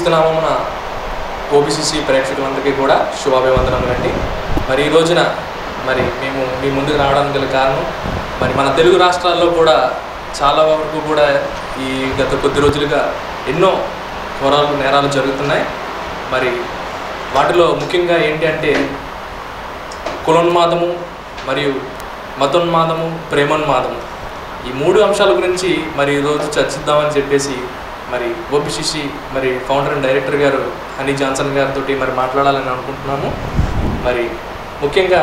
క్రీస్తునామమున OBCC ప్రేక్షకులందరికీ కూడా శుభాభివందనములండి మరి ఈ రోజున మరి మేము మీ ముందుకు రావడానికి గల కారణం మరి మన తెలుగు రాష్ట్రాల్లో కూడా చాలా వరకు కూడా ఈ గత కొద్ది రోజులుగా ఎన్నో ఘోరాలు నేరాలు జరుగుతున్నాయి. మరి వాటిలో ముఖ్యంగా ఏంటి అంటే కులోన్మాదము మరియు మతోన్మాదము ప్రేమోన్మాదము. ఈ మూడు అంశాల గురించి మరి ఈరోజు చర్చిద్దామని చెప్పేసి మరి ఓపిసిసి మరి ఫౌండర్ అండ్ డైరెక్టర్ గారు హనీ జాన్సన్ గారితో మరి మాట్లాడాలని అనుకుంటున్నాము. మరి ముఖ్యంగా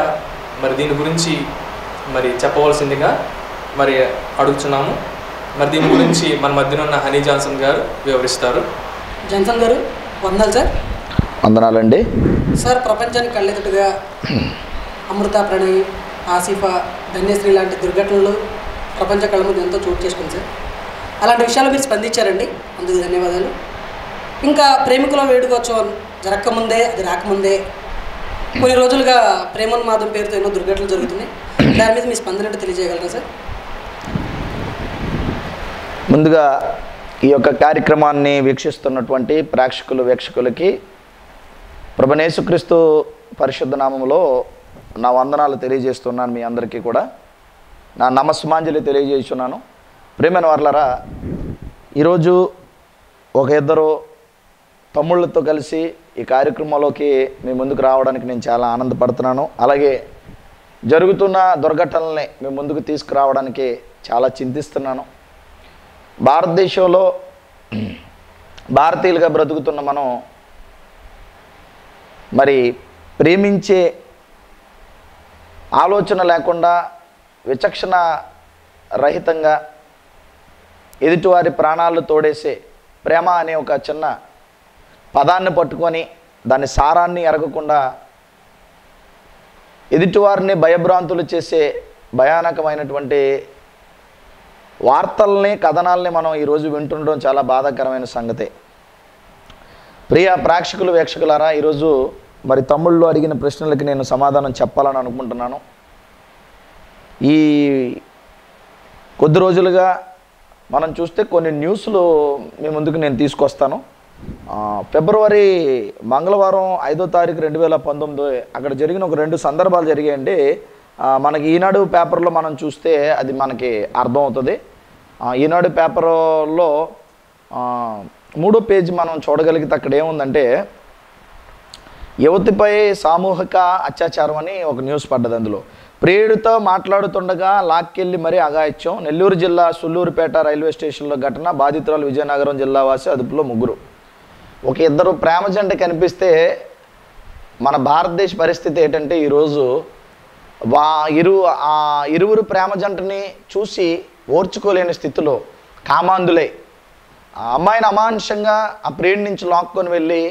మరి దీని గురించి మరి చెప్పవలసిందిగా మరి అడుగుతున్నాము మరి దీని గురించి మన మధ్యన ఉన్న హనీ జాన్సన్ గారు వివరిస్తారు. జన్సన్ గారు వందలు సార్. వందనాలండి. సార్ ప్రపంచానికి కళ్ళెదుటుగా అమృత ప్రణయ్ ఆసిఫా ధన్యశ్రీ లాంటి దుర్ఘటనలు ప్రపంచ కళ్ళ ముందు ఎంతో చోటు చేసుకుంది సార్. అలాంటి విషయాలు మీరు స్పందించారండి? అందుకు ధన్యవాదాలు. ఇంకా ప్రేమికుల వేడుకోత్సవం జరగకముందే అది రాకముందే కొన్ని రోజులుగా ప్రేమోన్మాదం పేరుతో ఎన్నో దుర్ఘటనలు జరుగుతున్నాయి. దాని మీద మీ స్పందన తెలియజేయగలరా సార్? ముందుగా ఈ యొక్క కార్యక్రమాన్ని వీక్షిస్తున్నటువంటి ప్రేక్షకులు వీక్షకులకి ప్రభనేసుక్రీస్తు పరిశుద్ధ నామంలో నా వందనాలు తెలియజేస్తున్నాను మీ అందరికీ కూడా. నా నమస్మాంజలి తెలియజేస్తున్నాను. ప్రేమైన వర్లరా ఈరోజు ఒక ఇద్దరు తమ్ముళ్ళతో కలిసి ఈ కార్యక్రమంలోకి మీ ముందుకు రావడానికి నేను చాలా ఆనందపడుతున్నాను. అలాగే జరుగుతున్న దుర్ఘటనల్ని మీ ముందుకు తీసుకురావడానికి చాలా చింతిస్తున్నాను. భారతదేశంలో భారతీయులుగా బ్రతుకుతున్న మనం మరి ప్రేమించే ఆలోచన లేకుండా విచక్షణ రహితంగా ఎదుటివారి ప్రాణాలు తోడేసే ప్రేమ అనే ఒక చిన్న పదాన్ని పట్టుకొని దాని సారాన్ని ఎరగకుండా ఎదుటివారిని భయభ్రాంతులు చేసే భయానకమైనటువంటి వార్తల్ని కథనాల్ని మనం ఈరోజు వింటుండడం చాలా బాధాకరమైన సంగతే. ప్రియ ప్రేక్షకులు వీక్షకులారా ఈరోజు మరి తమ్ముళ్ళు అడిగిన ప్రశ్నలకి నేను సమాధానం చెప్పాలని అనుకుంటున్నాను. ఈ కొద్ది రోజులుగా మనం చూస్తే కొన్ని న్యూస్లు మీ ముందుకు నేను తీసుకొస్తాను. ఫిబ్రవరి మంగళవారం ఐదో తారీఖు రెండు వేల పంతొమ్మిది అక్కడ జరిగిన ఒక రెండు సందర్భాలు జరిగాయండి. మనకి ఈనాడు పేపర్లో మనం చూస్తే అది మనకి అర్థమవుతుంది. ఈనాడు పేపర్లో మూడో పేజీ మనం చూడగలిగితే అక్కడ ఏముందంటే యువతిపై సామూహిక అత్యాచారం అని ఒక న్యూస్ పడ్డది అందులో. ప్రియుడితో మాట్లాడుతుండగా లాక్కెళ్ళి మరీ అగాయిత్యం నెల్లూరు జిల్లా సుల్లూరుపేట రైల్వే స్టేషన్లో ఘటన బాధితురాలు విజయనగరం జిల్లా వాసి అదుపులో ముగ్గురు. ఒక ఇద్దరు ప్రేమ జంట కనిపిస్తే మన భారతదేశ పరిస్థితి ఏంటంటే ఈరోజు వా ఇరు ఆ ఇరువురు ప్రేమ జంటని చూసి ఓర్చుకోలేని స్థితిలో కామాంధులై ఆ అమ్మాయిని అమానుషంగా ఆ ప్రియుడి నుంచి లాక్కొని వెళ్ళి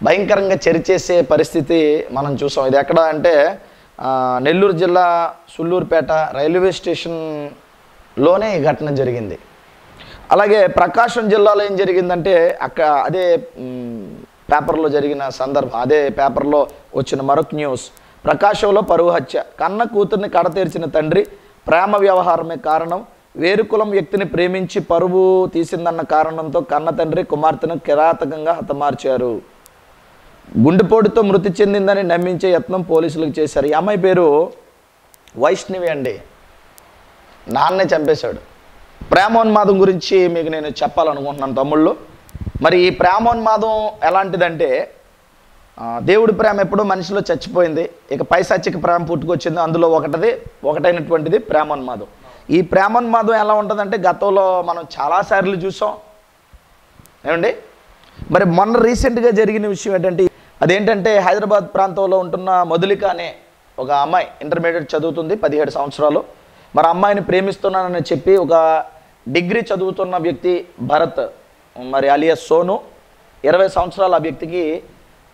భయంకరంగా చెరిచేసే పరిస్థితి మనం చూసాం. ఇది ఎక్కడ అంటే నెల్లూరు జిల్లా సుల్లూరుపేట రైల్వే స్టేషన్లోనే ఈ ఘటన జరిగింది. అలాగే ప్రకాశం జిల్లాలో ఏం జరిగిందంటే అక్కడ అదే పేపర్లో జరిగిన సందర్భం అదే పేపర్లో వచ్చిన మరొక న్యూస్. ప్రకాశంలో పరువు హత్య. కన్న కూతుర్ని కడతీర్చిన తండ్రి ప్రేమ వ్యవహారమే కారణం. వేరుకులం వ్యక్తిని ప్రేమించి పరువు తీసిందన్న కారణంతో కన్న తండ్రి కుమార్తెను కిరాతకంగా హతమార్చారు. గుండెపోటుతో మృతి చెందిందని నమ్మించే యత్నం పోలీసులకు చేశారు. ఈ అమ్మాయి పేరు వైష్ణవి అండి. నాన్నే చంపేశాడు. ప్రేమోన్మాదం గురించి మీకు నేను చెప్పాలనుకుంటున్నాను తమ్ముళ్ళు. మరి ఈ ప్రేమోన్మాదం ఎలాంటిదంటే దేవుడి ప్రేమ ఎప్పుడో మనిషిలో చచ్చిపోయింది. ఇక పైశాచిక ప్రేమ పుట్టుకొచ్చింది. అందులో ఒకటిది ఒకటైనటువంటిది ప్రేమోన్మాదం. ఈ ప్రేమోన్మాదం ఎలా ఉంటుందంటే గతంలో మనం చాలాసార్లు చూసాం. ఏమండి? మరి మొన్న రీసెంట్గా జరిగిన విషయం ఏంటంటే అదేంటంటే హైదరాబాద్ ప్రాంతంలో ఉంటున్న మధులిక అనే ఒక అమ్మాయి ఇంటర్మీడియట్ చదువుతుంది పదిహేడు సంవత్సరాలు. మరి అమ్మాయిని ప్రేమిస్తున్నానని చెప్పి ఒక డిగ్రీ చదువుతున్న వ్యక్తి భరత్ మరి అలియస్ సోను ఇరవై సంవత్సరాల ఆ వ్యక్తికి.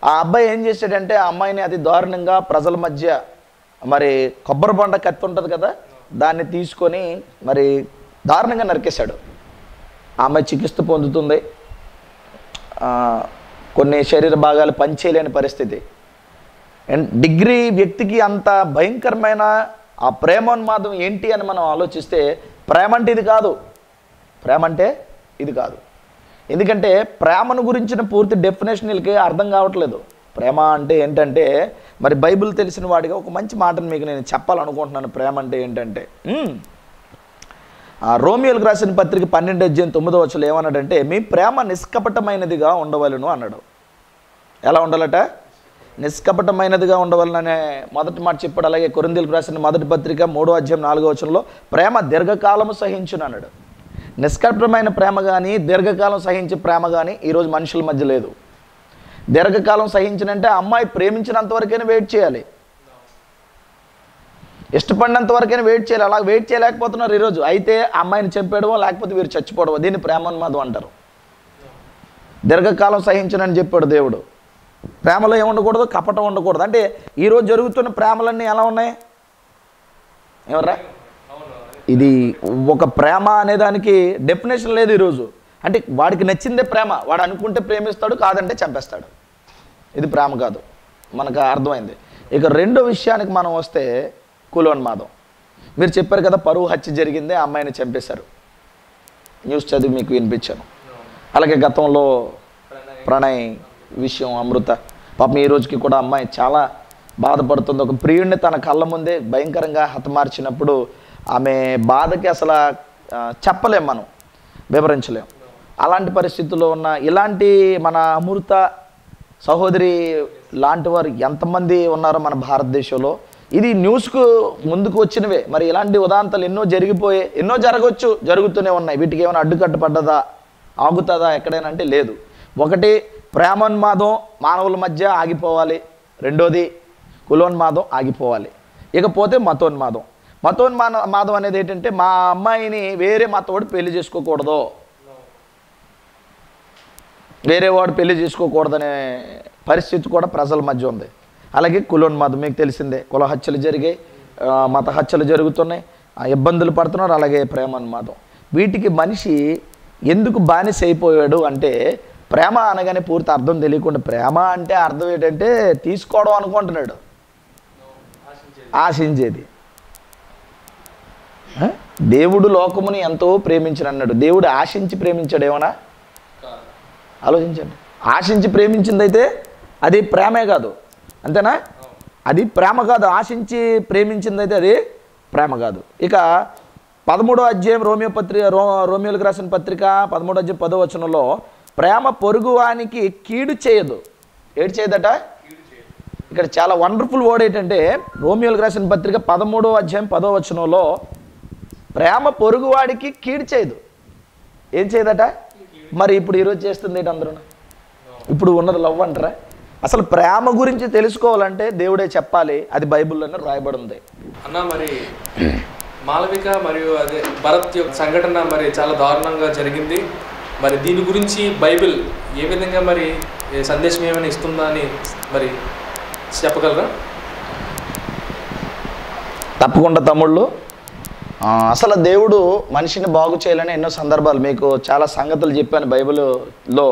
ఆ అబ్బాయి ఏం చేశాడంటే ఆ అమ్మాయిని అతి దారుణంగా ప్రజల మధ్య మరి కొబ్బరి బొండ కత్తి ఉంటుంది కదా దాన్ని తీసుకొని మరి దారుణంగా నరికేశాడు. ఆ అమ్మాయి చికిత్స పొందుతుంది. కొన్ని శరీర భాగాలు పనిచేయలేని పరిస్థితి. అండ్ డిగ్రీ వ్యక్తికి అంత భయంకరమైన ఆ ప్రేమోన్మాదం ఏంటి అని మనం ఆలోచిస్తే ప్రేమ అంటే ఇది కాదు. ప్రేమ అంటే ఇది కాదు. ఎందుకంటే ప్రేమను గురించిన పూర్తి డెఫినేషన్ వీళ్ళకి అర్థం కావట్లేదు. ప్రేమ అంటే ఏంటంటే మరి బైబిల్ తెలిసిన వాడిగా ఒక మంచి మాటను మీకు నేను చెప్పాలనుకుంటున్నాను. ప్రేమ అంటే ఏంటంటే రోమియోలకు రాసిన పత్రిక పన్నెండు అధ్యయనం తొమ్మిదో వచ్చలు ఏమన్నాడంటే మీ ప్రేమ నిష్కపటమైనదిగా ఉండవలను అన్నాడు. ఎలా ఉండాలట? నిష్కపటమైనదిగా ఉండవలననే మొదటి మాట చెప్పాడు. అలాగే కొరిందీలకు రాసిన మొదటి పత్రిక మూడో అధ్యాయం నాలుగో వచనంలో ప్రేమ దీర్ఘకాలము సహించును అన్నాడు. నిష్కపటమైన ప్రేమ కానీ దీర్ఘకాలం సహించే ప్రేమ కానీ ఈరోజు మనుషుల మధ్య లేదు. దీర్ఘకాలం సహించినంటే అమ్మాయి ప్రేమించినంత వరకైనా వెయిట్ చేయాలి. ఇష్టపడినంత వరకైనా వెయిట్ చేయాలి. అలా వెయిట్ చేయలేకపోతున్నారు ఈరోజు. అయితే అమ్మాయిని చంపేయడమో లేకపోతే వీరు చచ్చిపోవడమో దీన్ని ప్రేమోన్మాదం అంటారు. దీర్ఘకాలం సహించనని చెప్పాడు దేవుడు. ప్రేమలో ఏముండకూడదు కపటం ఉండకూడదు. అంటే ఈరోజు జరుగుతున్న ప్రేమలన్నీ ఎలా ఉన్నాయి? ఎవర్రా ఇది ఒక ప్రేమ అనే దానికి డెఫినేషన్ లేదు ఈరోజు. అంటే వాడికి నచ్చిందే ప్రేమ. వాడు అనుకుంటే ప్రేమిస్తాడు కాదంటే చంపేస్తాడు. ఇది ప్రేమ కాదు. మనకు అర్థమైంది. ఇక రెండో విషయానికి మనం వస్తే కులోన్మాదం మీరు చెప్పారు కదా పరువు హత్య జరిగిందే అమ్మాయిని చంపేశారు. న్యూస్ చదివి మీకు వినిపించాను. అలాగే గతంలో ప్రణయ్ విషయం అమృత. పాపం ఈ రోజుకి కూడా అమ్మాయి చాలా బాధపడుతుంది. ఒక ప్రియుడిని తన కళ్ళ ముందే భయంకరంగా హతమార్చినప్పుడు ఆమె బాధకి అసలు చెప్పలేం మనం. వివరించలేం. అలాంటి పరిస్థితుల్లో ఉన్న ఇలాంటి మన అమృత సహోదరి లాంటి వారు ఎంతమంది ఉన్నారో మన భారతదేశంలో ఇది న్యూస్కు ముందుకు వచ్చినవే. మరి ఇలాంటి ఉదాంతాలు ఎన్నో జరిగిపోయే ఎన్నో జరగవచ్చు జరుగుతూనే ఉన్నాయి. వీటికి ఏమైనా అడ్డుకట్టు పడ్డదా ఆగుతుందా ఎక్కడైనా అంటే లేదు. ఒకటి ప్రేమోన్మాదం మానవుల మధ్య ఆగిపోవాలి. రెండోది కులోన్మాదం ఆగిపోవాలి. ఇకపోతే మతోన్మాదం. మతోన్మాన మాదం అనేది ఏంటంటే మా అమ్మాయిని వేరే మతోడు పెళ్ళి చేసుకోకూడదు. వేరే వాడు పెళ్ళి చేసుకోకూడదనే పరిస్థితి కూడా ప్రజల మధ్య ఉంది. అలాగే కులోన్మాదం మీకు తెలిసిందే కుల హత్యలు జరిగాయి మత హత్యలు జరుగుతున్నాయి. ఇబ్బందులు పడుతున్నారు అలాగే ప్రేమోన్మాదం వీటికి మనిషి ఎందుకు బానిస అయిపోయాడు అంటే ప్రేమ అనగానే పూర్తి అర్థం తెలియకుండా ప్రేమ అంటే అర్థం ఏంటంటే తీసుకోవడం అనుకుంటున్నాడు. ఆశించేది? దేవుడు లోకముని ఎంతో ప్రేమించిన అన్నాడు దేవుడు ఆశించి ప్రేమించాడు ఏమన్నా? ఆలోచించండి. ఆశించి ప్రేమించిందైతే అది ప్రేమే కాదు. అంతేనా? అది ప్రేమ కాదు. ఆశించి ప్రేమించిందైతే అది ప్రేమ కాదు. ఇక పదమూడో అధ్యాయం రోమియో పత్రిక రో రోమియోలకు రాసిన పత్రిక పదమూడో అధ్యాయం పదో వచనంలో ప్రేమ పొరుగువానికి కీడు చేయదు. ఏడు చేయదట? ఇక్కడ చాలా వండర్ఫుల్ వర్డ్ ఏంటంటే రోమియోలకు రాసిన పత్రిక పదమూడో అధ్యాయం పదో వచనంలో ప్రేమ పొరుగువాడికి కీడు చేయదు. ఏం చేయదట? మరి ఇప్పుడు ఈరోజు చేస్తుంది ఏంటి అందరూ? ఇప్పుడు ఉన్నది లవ్ అంటారా? అసలు ప్రేమ గురించి తెలుసుకోవాలంటే దేవుడే చెప్పాలి. అది బైబిల్లోనే రాయబడి ఉంది అన్న మరి మాలవిక మరియు అదే భరత్ యొక్క సంఘటన మరి చాలా దారుణంగా జరిగింది. మరి దీని గురించి బైబిల్ ఏ విధంగా మరి సందేశం ఏమైనా ఇస్తుందా అని మరి చెప్పగలరా? తప్పకుండా తమ్ముళ్ళు. అసలు దేవుడు మనిషిని బాగు చేయాలని ఎన్నో సందర్భాలు మీకు చాలా సంగతులు చెప్పాను బైబిల్లో.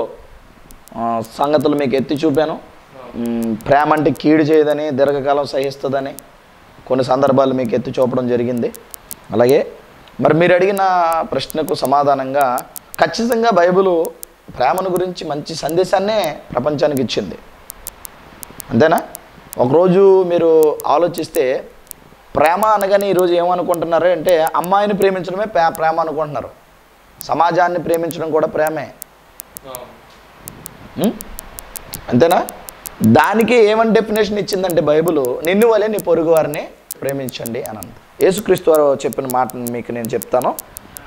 సంగతులు మీకు ఎత్తి చూపాను. ప్రేమ అంటే కీడు చేయదని దీర్ఘకాలం సహిస్తుందని కొన్ని సందర్భాలు మీకు ఎత్తి చూపడం జరిగింది. అలాగే మరి మీరు అడిగిన ప్రశ్నకు సమాధానంగా ఖచ్చితంగా బైబిలు ప్రేమను గురించి మంచి సందేశాన్నే ప్రపంచానికి ఇచ్చింది. అంతేనా? ఒకరోజు మీరు ఆలోచిస్తే ప్రేమ అనగానే ఈరోజు ఏమనుకుంటున్నారు అంటే అమ్మాయిని ప్రేమించడమే ప్రే ప్రేమ అనుకుంటున్నారు. సమాజాన్ని ప్రేమించడం కూడా ప్రేమే? అంతేనా? దానికి ఏమని డెఫినేషన్ ఇచ్చిందంటే బైబిల్? నిన్ను వలె నీ పొరుగు వారిని ప్రేమించండి అని అంది. యేసుక్రీస్తు వారు చెప్పిన మాటను మీకు నేను చెప్తాను.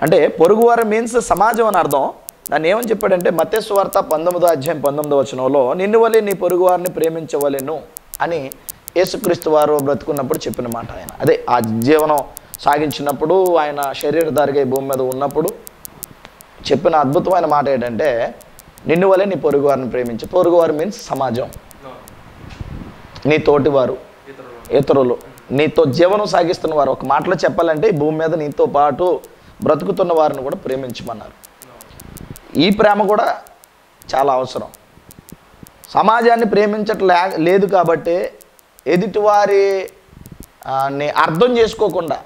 అంటే పొరుగువారు మీన్స్ సమాజం అని అర్థం. దాన్ని ఏమని చెప్పాడంటే మత్స్యస్వార్త పంతొమ్మిదో అధ్యాయం పంతొమ్మిదో వచనంలో నిన్ను వలె నీ పొరుగు వారిని ప్రేమించవలెను అని యేసుక్రీస్తు వారు బ్రతుకున్నప్పుడు చెప్పిన మాట ఆయన. అదే ఆ జీవనం సాగించినప్పుడు ఆయన శరీరధారిగా ఈ భూమి మీద ఉన్నప్పుడు చెప్పిన అద్భుతమైన మాట ఏంటంటే నిన్ను వలె నీ పొరుగు వారిని ప్రేమించు. పొరుగువారు మీన్స్ సమాజం. నీ తోటివారు ఇతరులు. నీతో జీవనం సాగిస్తున్న వారు. ఒక మాటలో చెప్పాలంటే ఈ భూమి మీద నీతో పాటు బ్రతుకుతున్న వారిని కూడా ప్రేమించమన్నారు. ఈ ప్రేమ కూడా చాలా అవసరం. సమాజాన్ని ప్రేమించట్లే లేదు కాబట్టి ఎదుటివారి అర్థం చేసుకోకుండా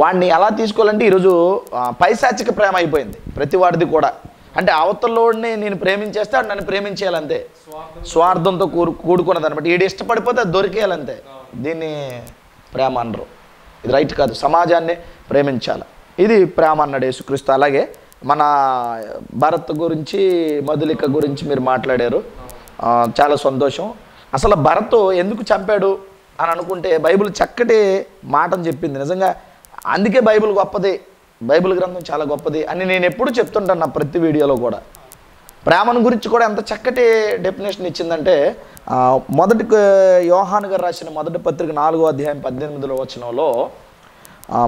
వాడిని ఎలా తీసుకోవాలంటే ఈరోజు పైశాచిక ప్రేమ అయిపోయింది. ప్రతి వాడిది కూడా. అంటే అవతలోడిని నేను ప్రేమించేస్తే నన్ను ప్రేమించేయాలంతే. స్వార్థంతో కూడు కూడుకున్నదనమాట ఈడు ఇష్టపడిపోతే అది దొరికేయాలంతే. దీన్ని ప్రేమ అనరు. ఇది రైట్ కాదు. సమాజాన్ని ప్రేమించాలి. ఇది ప్రేమ అన్నాడు యేసుక్రీస్తు. అలాగే మన భరత్ గురించి మధులిక గురించి మీరు మాట్లాడారు. చాలా సంతోషం. అసలు భరత్ ఎందుకు చంపాడు అని అనుకుంటే బైబిల్ చక్కటి మాటను చెప్పింది. నిజంగా అందుకే బైబిల్ గొప్పది. బైబిల్ గ్రంథం చాలా గొప్పది అని నేను ఎప్పుడు చెప్తుంటాను నా ప్రతి వీడియోలో కూడా. ప్రేమను గురించి కూడా ఎంత చక్కటి డెఫినేషన్ ఇచ్చిందంటే మొదటి యోహాన్ గారు రాసిన మొదటి పత్రిక నాలుగో అధ్యాయం పద్దెనిమిదిలో వచనంలో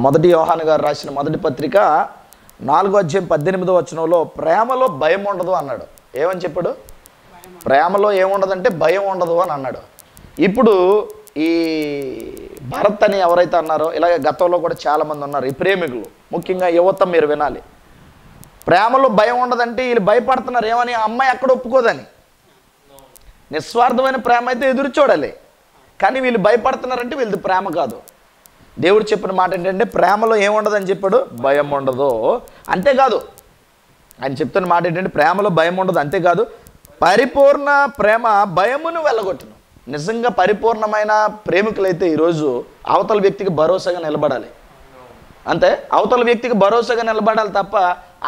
మొదటి యోహాన్ గారు రాసిన మొదటి పత్రిక నాలుగో అధ్యాయం పద్దెనిమిదో వచనంలో ప్రేమలో భయం ఉండదు అన్నాడు. ఏమని చెప్పాడు? ప్రేమలో ఏముండదంటే భయం ఉండదు అని అన్నాడు. ఇప్పుడు ఈ భరత్ అని ఎవరైతే అన్నారో ఇలాగే గతంలో కూడా చాలామంది ఉన్నారు ఈ ప్రేమికులు. ముఖ్యంగా యువత మీరు వినాలి. ప్రేమలో భయం ఉండదంటే వీళ్ళు భయపడుతున్నారు. ఏమని? ఆ అమ్మాయి అక్కడ ఒప్పుకోదని. నిస్వార్థమైన ప్రేమ అయితే ఎదురు చూడాలి. కానీ వీళ్ళు భయపడుతున్నారంటే వీళ్ళది ప్రేమ కాదు. దేవుడు చెప్పిన మాట ఏంటంటే ప్రేమలో ఏముండదని చెప్పాడు? భయం ఉండదు. అంతేకాదు ఆయన చెప్తున్న మాట ఏంటంటే ప్రేమలో భయం ఉండదు. అంతేకాదు పరిపూర్ణ ప్రేమ భయమును వెళ్ళగొట్టును. నిజంగా పరిపూర్ణమైన ప్రేమికులైతే ఈరోజు అవతల వ్యక్తికి భరోసాగా నిలబడాలి. అంతే? అవతల వ్యక్తికి భరోసాగా నిలబడాలి తప్ప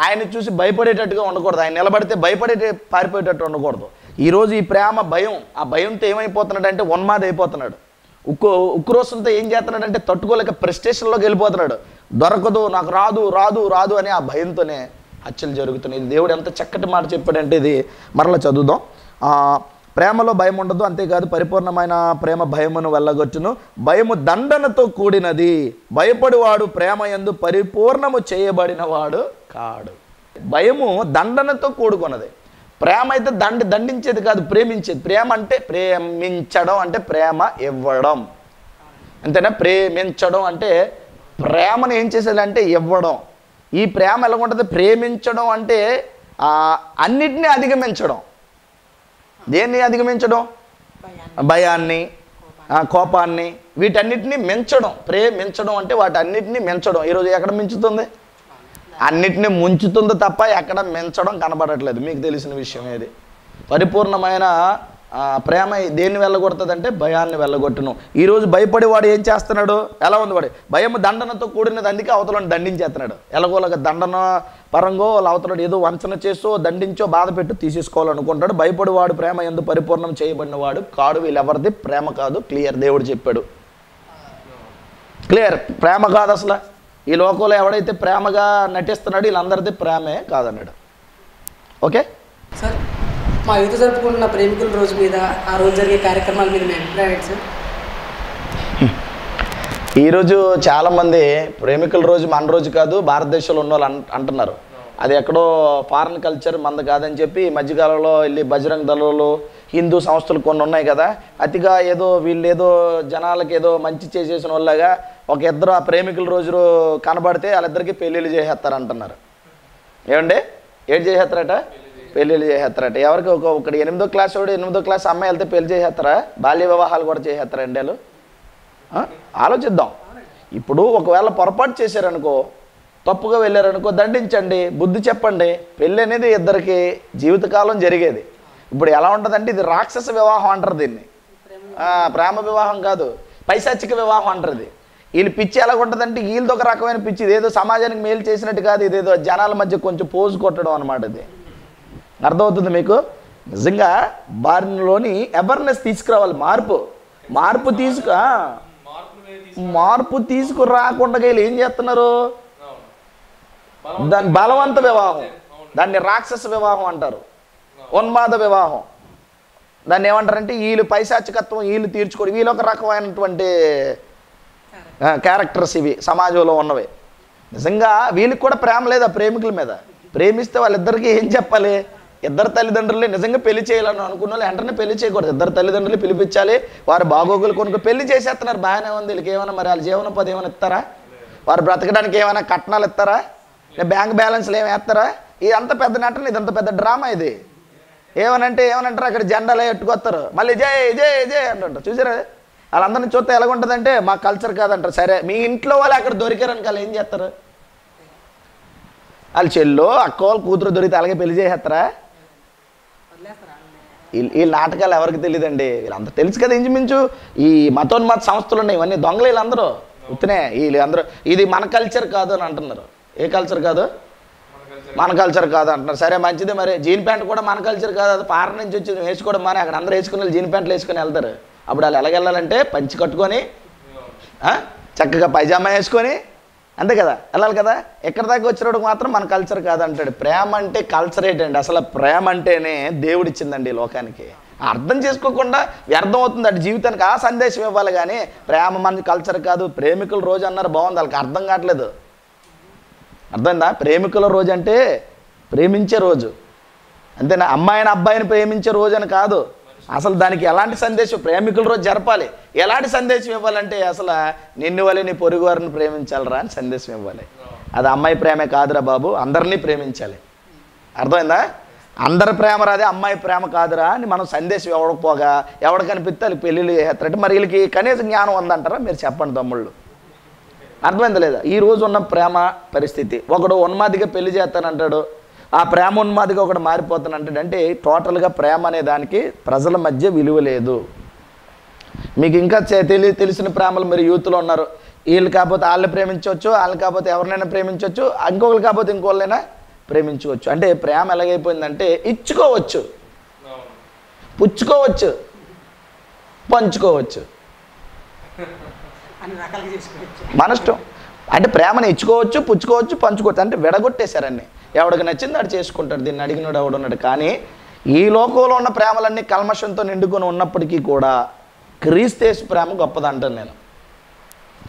ఆయన చూసి భయపడేటట్టుగా ఉండకూడదు. ఆయన నిలబడితే భయపడే పారిపోయేటట్టు ఉండకూడదు. ఈరోజు ఈ ప్రేమ భయం ఆ భయంతో ఏమైపోతున్నాడు అంటే ఉన్మాద అయిపోతున్నాడు. ఉక్కు ఉక్రోషంతో ఏం చేస్తున్నాడంటే తట్టుకోలేక ప్రెస్టేషన్లోకి వెళ్ళిపోతున్నాడు. దొరకదు నాకు రాదు రాదు రాదు అని ఆ భయంతోనే హత్యలు జరుగుతున్నాయి. ఇది దేవుడు ఎంత చక్కటి మాట చెప్పాడంటే ఇది మరలా చదువుదాం. ప్రేమలో భయం ఉండదు అంతేకాదు పరిపూర్ణమైన ప్రేమ భయమును వెళ్ళగొచ్చును భయము దండనతో కూడినది. భయపడివాడు ప్రేమ ఎందు పరిపూర్ణము చేయబడినవాడు కాడు. భయము దండనతో కూడుకున్నది. ప్రేమ అయితే దండి దండించేది కాదు ప్రేమించేది. ప్రేమ అంటే ప్రేమించడం అంటే ప్రేమ ఇవ్వడం. అంతేనా? ప్రేమించడం అంటే ప్రేమను ఏం చేసేదంటే ఇవ్వడం. ఈ ప్రేమ ఎలా ఉంటుంది ప్రేమించడం అంటే అన్నిటినీ అధిగమించడం. దేన్ని అధిగమించడం? భయాన్ని. కోపాన్ని. వీటన్నిటిని మించడం ప్రేమించడం అంటే వాటన్నిటిని మించడం. ఈరోజు ఎక్కడ మించుతుంది? అన్నిటిని ముంచుతుంది తప్ప ఎక్కడ మించడం కనబడట్లేదు. మీకు తెలిసిన విషయం ఏది? పరిపూర్ణమైన ప్రేమ దేన్ని వెళ్ళగొడుతుందంటే భయాన్ని వెళ్ళగొట్టును. ఈరోజు భయపడేవాడు ఏం చేస్తున్నాడు? ఎలా ఉంది వాడు? భయం దండనతో కూడినది అందుకే అవతలను దండించేస్తున్నాడు. ఎలాగోలాగ దండన పరంగో వాళ్ళ అవతలడు ఏదో వంచన చేసో దండించో బాధ పెట్టు తీసేసుకోవాలనుకుంటాడు భయపడేవాడు ప్రేమ ఎందు పరిపూర్ణం చేయబడిన వాడు కాడు వీళ్ళెవరిది? ప్రేమ కాదు క్లియర్ దేవుడు చెప్పాడు. క్లియర్? ప్రేమ కాదు అసలు. ఈ లోకంలో ఎవడైతే ప్రేమగా నటిస్తున్నాడో వీళ్ళందరిది ప్రేమే కాదన్నాడు. ఓకే? సార్ మా యువత జరుపుకుంటున్న ప్రేమికుల రోజు మీద ఆ రోజు జరిగే కార్యక్రమాల మీద మీ అభిప్రాయం సార్? ఈరోజు చాలామంది ప్రేమికుల రోజు మన రోజు కాదు భారతదేశంలో ఉన్న వాళ్ళు అంటున్నారు. అది ఎక్కడో ఫారెన్ కల్చర్ మంద కాదని చెప్పి మధ్యకాలంలో వెళ్ళి బజరంగ్ దళాలు హిందూ సంస్థలు కొన్ని ఉన్నాయి కదా అతిగా ఏదో వీళ్ళు ఏదో జనాలకి ఏదో మంచి చేసేసిన వాళ్ళగా ఒక ఇద్దరు ఆ ప్రేమికుల రోజు కనబడితే వాళ్ళిద్దరికి పెళ్ళిళ్ళు చేసేస్తారు అంటున్నారు. ఏమండి? ఏం చేసేస్తారట? పెళ్ళిళ్ళు చేసేస్తారట ఎవరికి ఒక ఒకటి ఎనిమిదో క్లాస్ వాడు ఎనిమిదో క్లాస్ అమ్మాయి వెళ్తే పెళ్ళి చేసేస్తారా బాల్య వివాహాలు కూడా చేసేస్తారా అండి వాళ్ళు ఆలోచిద్దాం. ఇప్పుడు ఒకవేళ పొరపాటు చేశారనుకో తప్పుగా వెళ్ళారనుకో దండించండి బుద్ధి చెప్పండి. పెళ్ళి అనేది ఇద్దరికి జీవితకాలం జరిగేది. ఇప్పుడు ఎలా ఉంటుందంటే ఇది రాక్షస వివాహం అంటారు దీన్ని. ప్రేమ వివాహం కాదు పైశాచిక వివాహం అంటారు వీళ్ళు పిచ్చి ఎలా ఉంటుందంటే వీళ్ళది ఒక రకమైన పిచ్చి. ఇదేదో సమాజానికి మేలు చేసినట్టు కాదు ఇదేదో జనాల మధ్య కొంచెం పోజు కొట్టడం అనమాట ఇది. అర్థమవుతుంది మీకు? నిజంగా వారిలోని అవేర్నెస్ తీసుకురావాలి. మార్పు. మార్పు తీసుకు మార్పు తీసుకురాకుండా ఏం చేస్తున్నారు? దాని బలవంత వివాహం. దాన్ని రాక్షస వివాహం అంటారు. ఉన్మాద వివాహం. దాన్ని ఏమంటారంటే వీళ్ళు పైశాచికత్వం వీళ్ళు తీర్చుకోడు వీళ్ళు ఒక రకమైనటువంటి క్యారెక్టర్స్ ఇవి సమాజంలో ఉన్నవి. నిజంగా వీళ్ళకి కూడా ప్రేమ లేదా ప్రేమికుల మీద? ప్రేమిస్తే వాళ్ళిద్దరికీ ఏం చెప్పాలి? ఇద్దరు తల్లిదండ్రులు నిజంగా పెళ్ళి చేయాలని అనుకున్న వాళ్ళు వెంటనే పెళ్ళి చేయకూడదు. ఇద్దరు తల్లిదండ్రులు పిలిపించాలి. వారు బాగోగులు కొనుక్కు పెళ్ళి చేసేస్తున్నారు. బాగానే ఉంది. వీళ్ళకి ఏమైనా మరి వాళ్ళ జీవనోపాధి ఏమైనా ఇస్తారా? వారు బ్రతకడానికి ఏమైనా కట్నాలు ఇస్తారా? బ్యాంక్ బ్యాలెన్స్లు ఏమి వేస్తారా? ఇదంతా పెద్ద నటన అంత పెద్ద డ్రామా ఇది. ఏమనంటే ఏమనంటారు? అక్కడ జెండాలే ఎట్టుకొస్తారు. మళ్ళీ జే జే జే అంటుంటారు. చూసారా? వాళ్ళందరిని చూస్తే ఎలాగుంటుందంటే మా కల్చర్ కాదంటారు. సరే మీ ఇంట్లో వాళ్ళు అక్కడ దొరికారని వాళ్ళు ఏం చేస్తారు? వాళ్ళ చెల్లో అక్క వాళ్ళు కూతురు దొరికితే అలాగే పెళ్ళి చేసేస్తారా? వీళ్ళ నాటకాలు ఎవరికి తెలియదండి వీళ్ళంతా తెలుసు కదా ఇంచుమించు. ఈ మతోన్మత సంస్థలు ఉన్నాయి ఇవన్నీ దొంగలు వీళ్ళందరూ. ఉత్తనే వీళ్ళు అందరూ ఇది మన కల్చర్ కాదు అని అంటున్నారు. ఏ కల్చర్ కాదు? మన కల్చర్ కాదు అంటున్నారు. సరే మంచిది మరి. జీన్ ప్యాంట్ కూడా మన కల్చర్ కాదు. అది పార నుంచి వచ్చి వేసుకోవడం మానే. అక్కడ అందరూ వేసుకుని జీన్ ప్యాంట్లు వేసుకుని వెళ్తారు. అప్పుడు వాళ్ళు ఎలాగెళ్ళాలంటే పంచి కట్టుకొని చక్కగా పైజామా వేసుకొని అంతే కదా? వెళ్ళాలి కదా? ఎక్కడి దాకా వచ్చినప్పుడు మాత్రం మన కల్చర్ కాదంటాడు. ప్రేమ అంటే కల్చర్ ఏంటండి? అసలు ప్రేమ అంటేనే దేవుడిచ్చిందండి ఈ లోకానికి. అర్థం చేసుకోకుండా వ్యర్థం అవుతుంది అటు జీవితానికి. ఆ సందేశం ఇవ్వాలి కానీ ప్రేమ మన కల్చర్ కాదు. ప్రేమికుల రోజు అన్నారు బాగుంది. వాళ్ళకి అర్థం కావట్లేదు. అర్థమైందా? ప్రేమికుల రోజు అంటే ప్రేమించే రోజు. అంతేనా? అమ్మాయిని అబ్బాయిని ప్రేమించే రోజు అని కాదు. అసలు దానికి ఎలాంటి సందేశం? ప్రేమికుల రోజు జరపాలి. ఎలాంటి సందేశం ఇవ్వాలంటే అసలు నిన్ను వల్ల నీ పొరుగు వారిని ప్రేమించాలరా అని సందేశం ఇవ్వాలి. అది అమ్మాయి ప్రేమే కాదురా బాబు అందరినీ ప్రేమించాలి. అర్థమైందా? అందరి ప్రేమ రాదే అమ్మాయి ప్రేమ కాదురా అని మనం సందేశం ఇవ్వకపోగా ఎవడ కనిపిస్తే వాళ్ళకి పెళ్ళిళ్ళు చేస్తారంటే మరి వీళ్ళకి కనీస జ్ఞానం ఉందంటారా? మీరు చెప్పండి తమ్ముళ్ళు. అర్థమైంది లేదా? ఈ రోజు ఉన్న ప్రేమ పరిస్థితి. ఒకడు ఉన్మాదిగా పెళ్ళి చేస్తానంటాడు. ఆ ప్రేమ ఉన్మాదిగా ఒకడు మారిపోతానంటాడు అంటే టోటల్గా ప్రేమ అనే దానికి ప్రజల మధ్య విలువ లేదు. మీకు ఇంకా చే- తెలి తెలిసిన ప్రేమలు మీరు యూత్లో ఉన్నారు. వీళ్ళు కాకపోతే వాళ్ళని ప్రేమించవచ్చు వాళ్ళు కాకపోతే ఎవరినైనా ప్రేమించవచ్చు ఇంకొకరు కాకపోతే ఇంకోళ్ళైనా ప్రేమించుకోవచ్చు అంటే ప్రేమ ఎలాగైపోయిందంటే ఇచ్చుకోవచ్చు. పుచ్చుకోవచ్చు. పంచుకోవచ్చు. మన ఇష్టం. అంటే ప్రేమను ఇచ్చుకోవచ్చు పుచ్చుకోవచ్చు పంచుకోవచ్చు అంటే విడగొట్టేశారన్ని ఎవడికి నచ్చింది అది చేసుకుంటాడు దీన్ని అడిగినాడు ఎవడున్నాడు కానీ ఈ లోకంలో ఉన్న ప్రేమలన్నీ కల్మషంతో నిండుకొని ఉన్నప్పటికీ కూడా క్రీస్తేసు ప్రేమ గొప్పదంటాను నేను.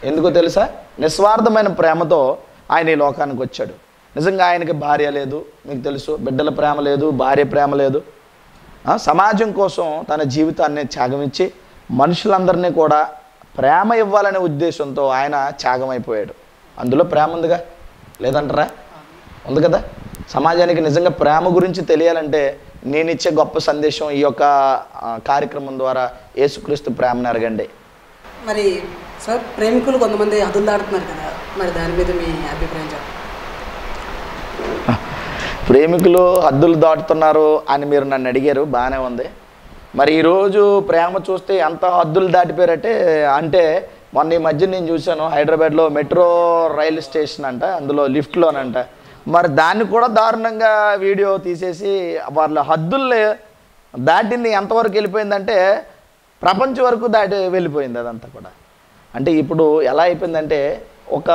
ఎందుకో తెలుసా? నిస్వార్థమైన ప్రేమతో ఆయన ఈ లోకానికి వచ్చాడు. నిజంగా ఆయనకి భార్య లేదు మీకు తెలుసు. బిడ్డల ప్రేమ లేదు భార్య ప్రేమ లేదు. సమాజం కోసం తన జీవితాన్ని త్యాగమిచ్చి మనుషులందరినీ కూడా ప్రేమ ఇవ్వాలనే ఉద్దేశంతో ఆయన త్యాగమైపోయాడు. అందులో ప్రేమ ఉందిగా? లేదంటారా? ఉంది కదా? సమాజానికి నిజంగా ప్రేమ గురించి తెలియాలంటే నేను ఇచ్చే గొప్ప సందేశం ఈ యొక్క కార్యక్రమం ద్వారా యేసుక్రీస్తు ప్రేమను అరగండి. మరి సార్ ప్రేమికులు కొంతమంది హద్దులు దాడుతున్నారు కదా? మరి దాని మీద మీ అభిప్రాయం చెప్పండి. ప్రేమికులు హద్దులు దాటుతున్నారు అని మీరు నన్ను అడిగారు బాగానే ఉంది. మరి ఈరోజు ప్రేమ చూస్తే ఎంత హద్దులు దాటిపోయారంటే అంటే మొన్న ఈ మధ్య నేను చూశాను హైదరాబాద్లో మెట్రో రైలు స్టేషన్ అంట అందులో లిఫ్ట్లోనంట. మరి దాన్ని కూడా దారుణంగా వీడియో తీసేసి వాళ్ళ హద్దుల్లో దాటింది ఎంతవరకు వెళ్ళిపోయిందంటే ప్రపంచం వరకు దాటి వెళ్ళిపోయింది అదంతా కూడా. అంటే ఇప్పుడు ఎలా అయిపోయిందంటే ఒక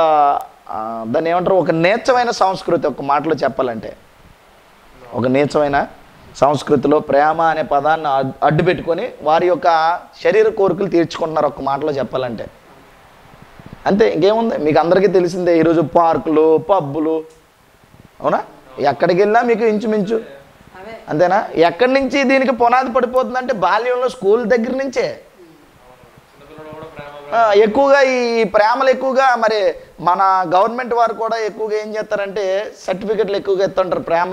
దాన్ని ఏమంటారు? ఒక నీచమైన సంస్కృతి ఒక మాటలో చెప్పాలంటే. ఒక నీచమైన సంస్కృతిలో ప్రేమ అనే పదాన్ని అడ్డు పెట్టుకొని వారి యొక్క శరీర కోరికలు తీర్చుకుంటున్నారు ఒక మాటలో చెప్పాలంటే. అంతే ఇంకేముంది? మీకు అందరికీ తెలిసిందే ఈరోజు పార్కులు పబ్బులు అవునా? ఎక్కడికి వెళ్ళినా మీకు ఇంచుమించు. అంతేనా? ఎక్కడి నుంచి దీనికి పునాది పడిపోతుందంటే బాల్యంలో స్కూల్ దగ్గర నుంచే. ఎక్కువగా ఈ ప్రేమలు ఎక్కువగా మరి మన గవర్నమెంట్ వారు కూడా ఎక్కువగా ఏం చేస్తారంటే సర్టిఫికెట్లు ఎక్కువగా ఇస్తుంటారు ప్రేమ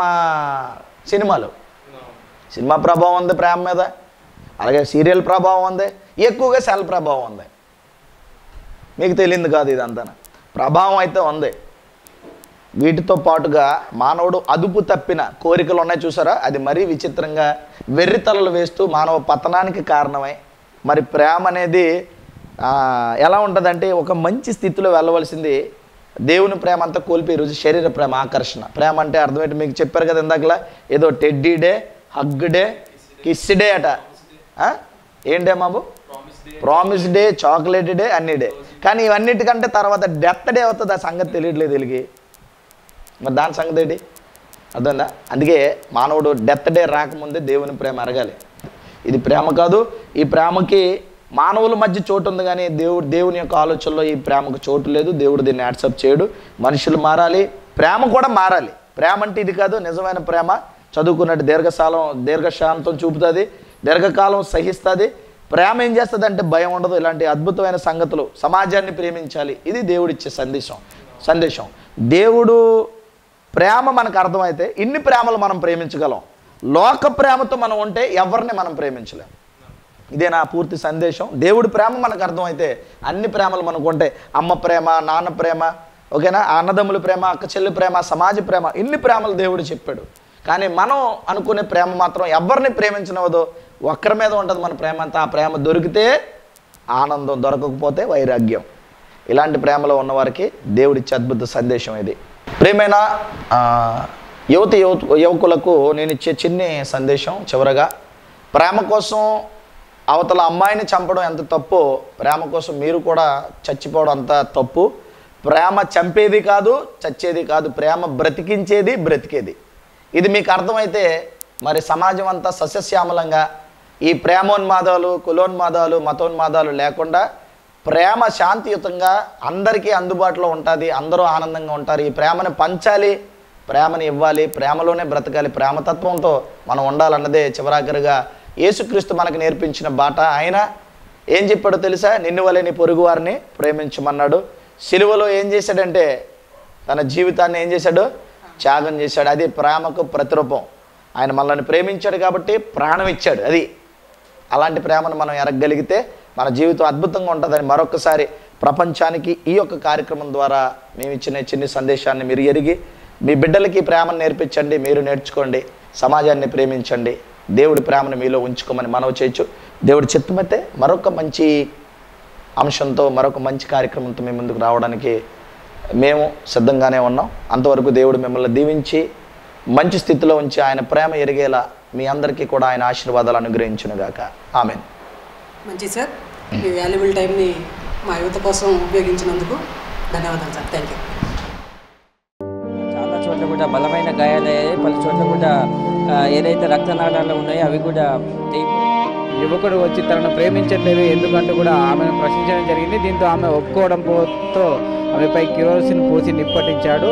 సినిమాలు. సినిమా ప్రభావం ఉంది ప్రేమ మీద. అలాగే సీరియల్ ప్రభావం ఉంది. ఎక్కువగా సెల్ ప్రభావం ఉంది. మీకు తెలియదు కాదు ఇదంతా ప్రభావం అయితే ఉంది. వీటితో పాటుగా మానవుడు అదుపు తప్పిన కోరికలు ఉన్నాయి చూసారా? అది మరీ విచిత్రంగా వెర్రితలలు వేస్తూ మానవ పతనానికి కారణమై మరి ప్రేమ అనేది ఎలా ఉంటుందంటే ఒక మంచి స్థితిలో వెళ్ళవలసింది దేవుని ప్రేమ అంతా కోల్పోయి ఈరోజు శరీర ప్రేమ ఆకర్షణ. ప్రేమ అంటే అర్థం ఏంటి మీకు చెప్పారు కదా ఇందాకలా ఏదో teddy day hug day kiss day అట. ఏంటే బాబు ప్రామిస్ డే చాక్లెట్ డే అన్ని డే కానీ ఇవన్నిటికంటే తర్వాత డెత్ డే అవుతుంది ఆ సంగతి తెలియట్లేదు వీళ్ళకి. మరి దాని సంగతి ఏంటి? అర్థమైందా? అందుకే మానవుడు డెత్ డే రాకముందే దేవుని ప్రేమ అరగాలి. ఇది ప్రేమ కాదు ఈ ప్రేమకి మానవుల మధ్య చోటు ఉంది కానీ దేవుడు దేవుని యొక్క ఆలోచనలో ఈ ప్రేమకు చోటు లేదు. దేవుడు దీన్ని యాక్సెప్ట్ చేయడు. మనుషులు మారాలి ప్రేమ కూడా మారాలి. ప్రేమ అంటే ఇది కాదు నిజమైన ప్రేమ. చదువుకున్నట్టు దీర్ఘశాలం దీర్ఘశాంతం చూపుతుంది దీర్ఘకాలం సహిస్తుంది. ప్రేమ ఏం చేస్తుంది అంటే భయం ఉండదు. ఇలాంటి అద్భుతమైన సంగతులు సమాజాన్ని ప్రేమించాలి. ఇది దేవుడిచ్చే సందేశం. సందేశం. దేవుడు ప్రేమ మనకు అర్థమైతే ఇన్ని ప్రేమలు మనం ప్రేమించగలం. లోక ప్రేమతో మనం ఉంటే ఎవరిని మనం ప్రేమించలేం. ఇదే నా పూర్తి సందేశం. దేవుడి ప్రేమ మనకు అర్థమైతే అన్ని ప్రేమలు మనకు ఉంటాయి అమ్మ ప్రేమ నాన్న ప్రేమ ఓకేనా? అన్నదమ్ముల ప్రేమ అక్క చెల్లి ప్రేమ సమాజ ప్రేమ ఇన్ని ప్రేమలు దేవుడు చెప్పాడు. కానీ మనం అనుకునే ప్రేమ మాత్రం ఎవరిని ప్రేమించినవదో ఒక్కరి మీద ఉంటుంది మన ప్రేమ అంతా. ఆ ప్రేమ దొరికితే ఆనందం దొరకకపోతే వైరాగ్యం. ఇలాంటి ప్రేమలో ఉన్నవారికి దేవుడిచ్చే అద్భుత సందేశం ఇది. ప్రేమైన యువతి యువకులకు నేను ఇచ్చే చిన్ని సందేశం చివరగా ప్రేమ కోసం అవతల అమ్మాయిని చంపడం ఎంత తప్పు ప్రేమ కోసం మీరు కూడా చచ్చిపోవడం అంత తప్పు. ప్రేమ చంపేది కాదు చచ్చేది కాదు. ప్రేమ బ్రతికించేది బ్రతికేది. ఇది మీకు అర్థమైతే మరి సమాజం అంతా సస్యశ్యామలంగా ఈ ప్రేమోన్మాదాలు కులోన్మాదాలు మతోన్మాదాలు లేకుండా ప్రేమ శాంతియుతంగా అందరికీ అందుబాటులో ఉంటుంది అందరూ ఆనందంగా ఉంటారు. ఈ ప్రేమను పంచాలి ప్రేమని ఇవ్వాలి ప్రేమలోనే బ్రతకాలి. ప్రేమతత్వంతో మనం ఉండాలన్నదే చివరాఖరిగా యేసుక్రీస్తు మనకు నేర్పించిన బాట. ఆయన ఏం చెప్పాడో తెలుసా? నిన్ను వలె నీ పొరుగు వారిని ప్రేమించమన్నాడు. సిలువలో ఏం చేశాడంటే తన జీవితాన్ని ఏం చేశాడు? త్యాగం చేశాడు. అది ప్రేమకు ప్రతిరూపం. ఆయన మనల్ని ప్రేమించాడు కాబట్టి ప్రాణం ఇచ్చాడు. అది. అలాంటి ప్రేమను మనం ఎరగగలిగితే మన జీవితం అద్భుతంగా ఉంటుందని మరొకసారి ప్రపంచానికి ఈ యొక్క కార్యక్రమం ద్వారా మేము ఇచ్చిన చిన్న సందేశాన్ని మీరు ఎరిగి మీ బిడ్డలకి ప్రేమను నేర్పించండి మీరు నేర్చుకోండి సమాజాన్ని ప్రేమించండి దేవుడి ప్రేమను మీలో ఉంచుకోమని మనవి చేయొచ్చు. దేవుడి చిత్తమైతే మరొక మంచి అంశంతో మరొక మంచి కార్యక్రమంతో మీ ముందుకు రావడానికి మేము సిద్ధంగానే ఉన్నాం. అంతవరకు దేవుడు మిమ్మల్ని దీవించి మంచి స్థితిలో ఉంచి ఆయన ప్రేమ ఎరిగేలా మీ అందరికీ కూడా ఆయన ఆశీర్వాదాలు అనుగ్రహించునుగాక. ఆమెన్. మంచి సార్. మీ వాల్యుబుల్ టైంని మా యువత కోసం ఉపయోగించినందుకు ధన్యవాదాలు సార్. థ్యాంక్ యూ చాలా చోట్ల కూడా బలమైన గాయాలయ్యాయి పలు చోట్ల కూడా ఏదైతే రక్తనాళాలు ఉన్నాయో అవి కూడా యువకుడు వచ్చి తనను ప్రేమించట్లేదు. ఎందుకంటూ కూడా ఆమెను ప్రశ్నించడం జరిగింది. దీంతో ఆమె ఒప్పుకోవడంతో ఆమెపై కిరోసిన్ పూసి నిప్పటించాడు.